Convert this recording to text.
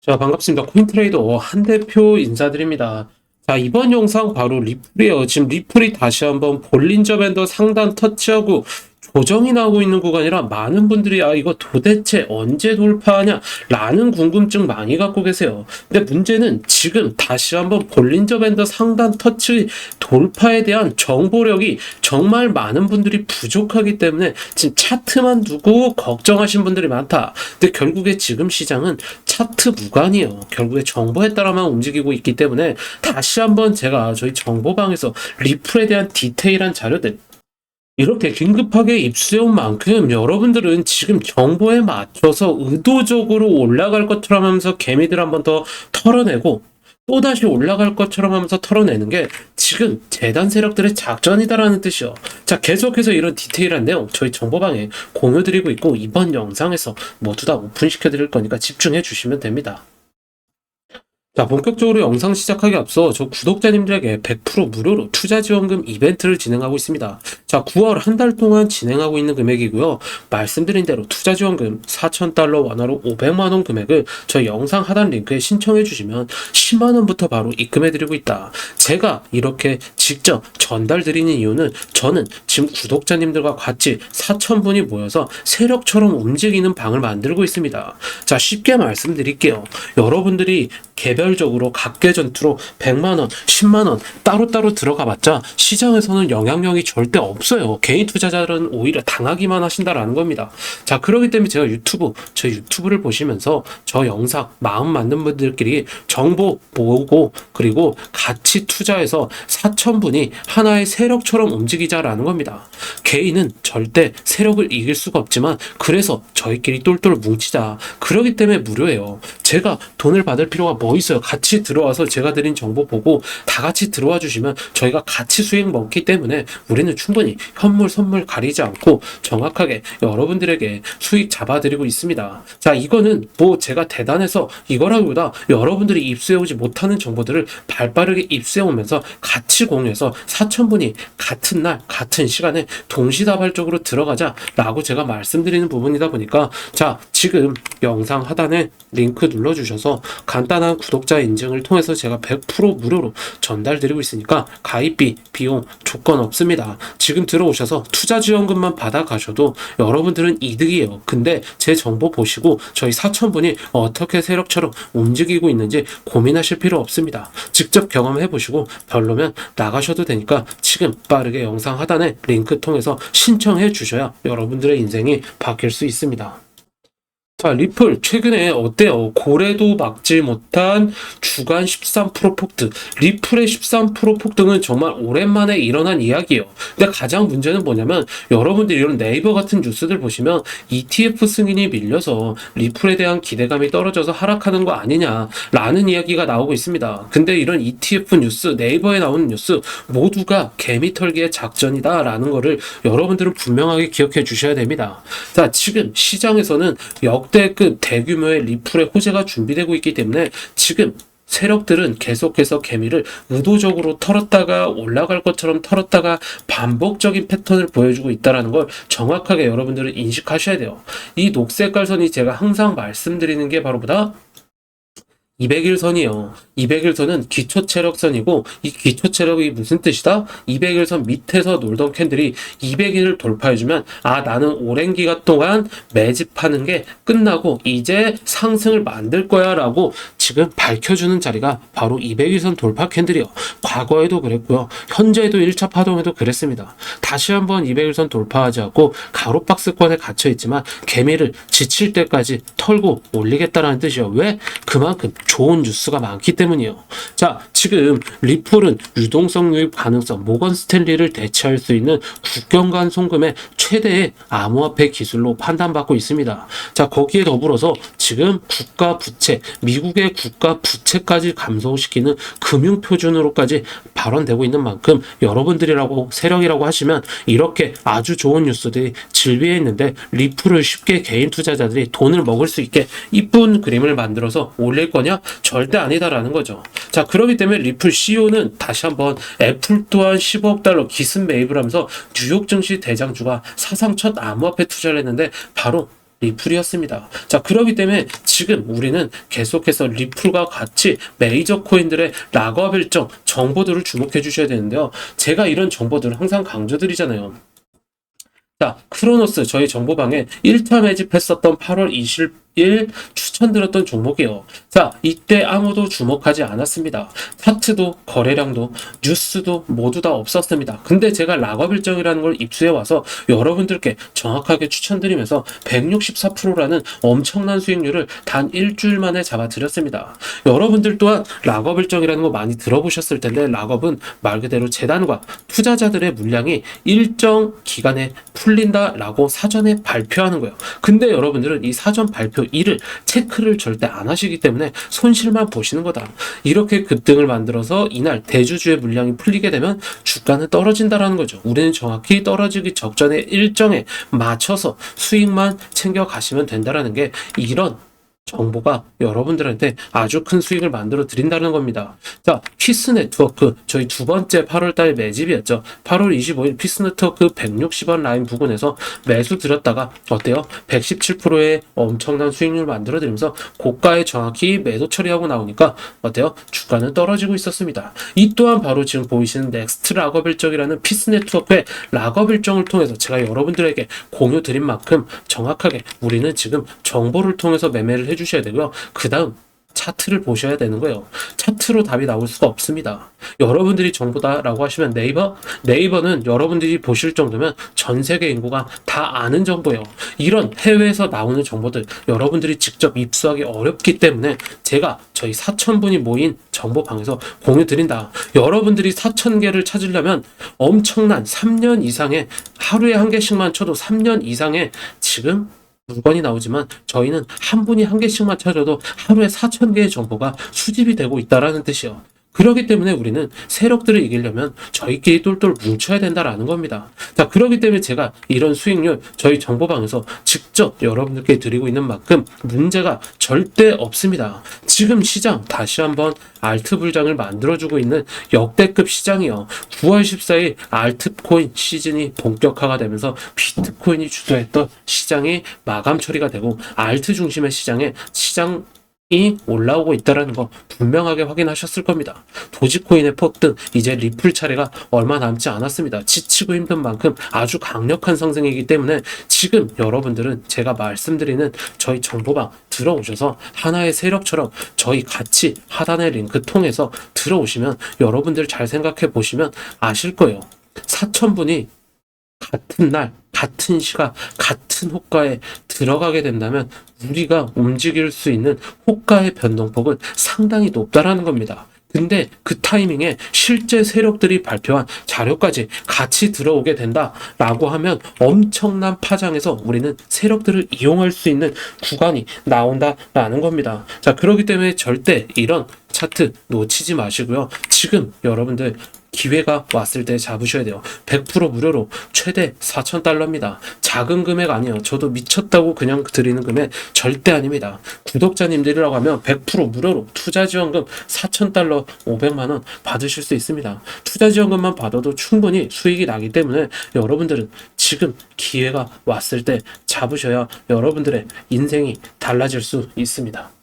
자, 반갑습니다. 코인트레이더 한 대표 인사드립니다. 자, 이번 영상 바로 리플이에요. 지금 리플이 다시 한번 볼린저 밴더 상단 터치하고 조정이 나오고 있는 구간이라 많은 분들이 아, 이거 도대체 언제 돌파하냐? 라는 궁금증 많이 갖고 계세요. 근데 문제는 지금 다시 한번 볼린저 밴더 상단 터치 돌파에 대한 정보력이 정말 많은 분들이 부족하기 때문에 지금 차트만 두고 걱정하신 분들이 많다. 근데 결국에 지금 시장은 차트 무관이에요. 결국에 정보에 따라만 움직이고 있기 때문에 다시 한번 제가 저희 정보방에서 리플에 대한 디테일한 자료들 이렇게 긴급하게 입수해온 만큼 여러분들은 지금 정보에 맞춰서 의도적으로 올라갈 것처럼 하면서 개미들 한 번 더 털어내고 또다시 올라갈 것처럼 하면서 털어내는 게 지금 재단 세력들의 작전이다라는 뜻이요. 자, 계속해서 이런 디테일한 내용 저희 정보방에 공유드리고 있고 이번 영상에서 모두 다 오픈시켜 드릴 거니까 집중해 주시면 됩니다. 자, 본격적으로 영상 시작하기 앞서 저 구독자님들에게 100% 무료로 투자 지원금 이벤트를 진행하고 있습니다. 자, 9월 한 달 동안 진행하고 있는 금액이고요. 말씀드린 대로 투자 지원금 4,000달러 원화로 500만 원 금액을 저희 영상 하단 링크에 신청해 주시면 10만 원부터 바로 입금해 드리고 있다. 제가 이렇게 직접 전달 드리는 이유는 저는 지금 구독자님들과 같이 4,000분이 모여서 세력처럼 움직이는 방을 만들고 있습니다. 자, 쉽게 말씀드릴게요. 여러분들이 개별 적으로 각계 전투로 100만원, 10만원 따로따로 들어가 봤자 시장에서는 영향력이 절대 없어요. 개인 투자자들은 오히려 당하기만 하신다라는 겁니다. 자, 그렇기 때문에 제가 유튜브, 저 유튜브를 보시면서 저 영상 마음 맞는 분들끼리 정보 보고 그리고 같이 투자해서 4천분이 하나의 세력처럼 움직이자라는 겁니다. 개인은 절대 세력을 이길 수가 없지만 그래서 저희끼리 똘똘 뭉치자. 그러기 때문에 무료예요. 제가 돈을 받을 필요가 뭐 있어요? 같이 들어와서 제가 드린 정보 보고 다 같이 들어와 주시면 저희가 같이 수익 먹기 때문에 우리는 충분히 현물 선물 가리지 않고 정확하게 여러분들에게 수익 잡아드리고 있습니다. 자, 이거는 뭐 제가 대단해서 이거라기보다 여러분들이 입수해오지 못하는 정보들을 발빠르게 입수해오면서 같이 공유해서 4천분이 같은 날 같은 시간에 동시다발적으로 들어가자라고 제가 말씀드리는 부분이다 보니까 자 지금 영상 하단에 링크 눌러주셔서 간단한 구독자 인증을 통해서 제가 100% 무료로 전달드리고 있으니까 가입비 비용 조건 없습니다. 지금 들어오셔서 투자 지원금만 받아 가셔도 여러분들은 이득이에요. 근데 제 정보 보시고 저희 4천분이 어떻게 세력처럼 움직이고 있는지 고민하실 필요 없습니다. 직접 경험해 보시고 별로면 나가셔도 되니까 지금 빠르게 영상 하단에 링크 통해서 신청해 주셔야 여러분들의 인생이 바뀔 수 있습니다. 자, 리플 최근에 어때요? 고래도 막지 못한 주간 13% 폭등. 리플의 13% 폭등은 정말 오랜만에 일어난 이야기예요. 근데 가장 문제는 뭐냐면 여러분들이 이런 네이버 같은 뉴스들 보시면 ETF 승인이 밀려서 리플에 대한 기대감이 떨어져서 하락하는 거 아니냐라는 이야기가 나오고 있습니다. 근데 이런 ETF 뉴스, 네이버에 나오는 뉴스 모두가 개미털기의 작전이다라는 거를 여러분들은 분명하게 기억해 주셔야 됩니다. 자, 지금 시장에서는 역대급 대규모의 리플의 호재가 준비되고 있기 때문에 지금 세력들은 계속해서 개미를 의도적으로 털었다가 올라갈 것처럼 털었다가 반복적인 패턴을 보여주고 있다는 걸 정확하게 여러분들은 인식하셔야 돼요. 이 녹색깔 선이 제가 항상 말씀드리는 게 바로 보다 200일선이요. 200일선은 기초 체력선이고 이 기초 체력이 무슨 뜻이다? 200일선 밑에서 놀던 캔들이 200일을 돌파해주면 아 나는 오랜 기간 동안 매집하는 게 끝나고 이제 상승을 만들 거야 라고 지금 밝혀주는 자리가 바로 200일선 돌파 캔들이요. 과거에도 그랬고요. 현재에도 1차 파동에도 그랬습니다. 다시 한번 200일선 돌파하지 않고 가로박스권에 갇혀 있지만 개미를 지칠 때까지 털고 올리겠다라는 뜻이요. 왜? 그만큼 좋은 뉴스가 많기 때문이요. 자, 지금 리플은 유동성 유입 가능성, 모건 스탠리를 대체할 수 있는 국경 간 송금의 최대의 암호화폐 기술로 판단받고 있습니다. 자, 거기에 더불어서 지금 국가 부채, 미국의 국가 부채까지 감소시키는 금융 표준으로까지 발언되고 있는 만큼 여러분들이라고 세력이라고 하시면 이렇게 아주 좋은 뉴스들이 질비해 있는데 리플을 쉽게 개인 투자자들이 돈을 먹을 수 있게 이쁜 그림을 만들어서 올릴 거냐? 절대 아니다라는 거죠. 자, 그렇기 때문에 리플 CEO는 다시 한번 애플 또한 15억 달러 기습 매입을 하면서 뉴욕 증시 대장주가 사상 첫 암호화폐 투자를 했는데 바로 리플이었습니다. 자, 그렇기 때문에 지금 우리는 계속해서 리플과 같이 메이저 코인들의 락업 일정 정보들을 주목해 주셔야 되는데요. 제가 이런 정보들을 항상 강조드리잖아요. 자, 크로노스 저희 정보방에 1차 매집했었던 8월 20일 추천드렸던 종목이요. 자, 이때 아무도 주목하지 않았습니다. 차트도 거래량도 뉴스도 모두 다 없었습니다. 근데 제가 락업 일정이라는 걸 입수해 와서 여러분들께 정확하게 추천드리면서 164%라는 엄청난 수익률을 단 일주일 만에 잡아드렸습니다. 여러분들 또한 락업 일정이라는 거 많이 들어보셨을 텐데 락업은 말 그대로 재단과 투자자들의 물량이 일정 기간에 풀린다라고 사전에 발표하는 거예요. 근데 여러분들은 이 사전 발표 일을 체크를 절대 안 하시기 때문에 손실만 보시는 거다. 이렇게 급등을 만들어서 이날 대주주의 물량이 풀리게 되면 주가는 떨어진다라는 거죠. 우리는 정확히 떨어지기 적전의 일정에 맞춰서 수익만 챙겨 가시면 된다라는 게 이런 정보가 여러분들한테 아주 큰 수익을 만들어 드린다는 겁니다. 자, 피스 네트워크 저희 두 번째 8월 달 매집이었죠. 8월 25일 피스 네트워크 160원 라인 부근에서 매수 들었다가 어때요? 117%의 엄청난 수익률 만들어 드리면서 고가에 정확히 매도 처리하고 나오니까 어때요? 주가는 떨어지고 있었습니다. 이 또한 바로 지금 보이시는 넥스트 락업 일정이라는 피스 네트워크의 락업 일정을 통해서 제가 여러분들에게 공유 드린 만큼 정확하게 우리는 지금 정보를 통해서 매매를 해 주셔야 되고요. 그 다음 차트를 보셔야 되는 거예요. 차트로 답이 나올 수가 없습니다. 여러분들이 정보다라고 하시면 네이버? 네이버는 여러분들이 보실 정도면 전 세계 인구가 다 아는 정보예요. 이런 해외에서 나오는 정보들 여러분들이 직접 입수하기 어렵기 때문에 제가 저희 4,000분이 모인 정보방에서 공유 드린다. 여러분들이 4,000개를 찾으려면 엄청난 3년 이상의 하루에 한 개씩만 쳐도 3년 이상의 지금 물건이 나오지만 저희는 한 분이 한 개씩만 찾아도 하루에 4천 개의 정보가 수집이 되고 있다라는 뜻이요. 그렇기 때문에 우리는 세력들을 이기려면 저희끼리 똘똘 뭉쳐야 된다라는 겁니다. 자, 그렇기 때문에 제가 이런 수익률 저희 정보방에서 직접 여러분들께 드리고 있는 만큼 문제가 절대 없습니다. 지금 시장 다시 한번 알트 불장을 만들어주고 있는 역대급 시장이요. 9월 14일 알트코인 시즌이 본격화가 되면서 비트코인이 주도했던 시장이 마감 처리가 되고 알트 중심의 시장에 시장 이 올라오고 있다라는 거 분명하게 확인하셨을 겁니다. 도지코인의 폭등, 이제 리플 차례가 얼마 남지 않았습니다. 지치고 힘든 만큼 아주 강력한 상승이기 때문에 지금 여러분들은 제가 말씀드리는 저희 정보방 들어오셔서 하나의 세력처럼 저희 같이 하단의 링크 통해서 들어오시면 여러분들 잘 생각해 보시면 아실 거예요. 4천분이 같은 날, 같은 시각, 같은 호가에 들어가게 된다면 우리가 움직일 수 있는 호가의 변동폭은 상당히 높다라는 겁니다. 근데 그 타이밍에 실제 세력들이 발표한 자료까지 같이 들어오게 된다라고 하면 엄청난 파장에서 우리는 세력들을 이용할 수 있는 구간이 나온다라는 겁니다. 자, 그렇기 때문에 절대 이런 차트 놓치지 마시고요. 지금 여러분들 기회가 왔을 때 잡으셔야 돼요. 100% 무료로 최대 4,000달러입니다. 작은 금액 아니에요. 저도 미쳤다고 그냥 드리는 금액 절대 아닙니다. 구독자님들이라고 하면 100% 무료로 투자 지원금 4,000달러 500만 원 받으실 수 있습니다. 투자 지원금만 받아도 충분히 수익이 나기 때문에 여러분들은 지금 기회가 왔을 때 잡으셔야 여러분들의 인생이 달라질 수 있습니다.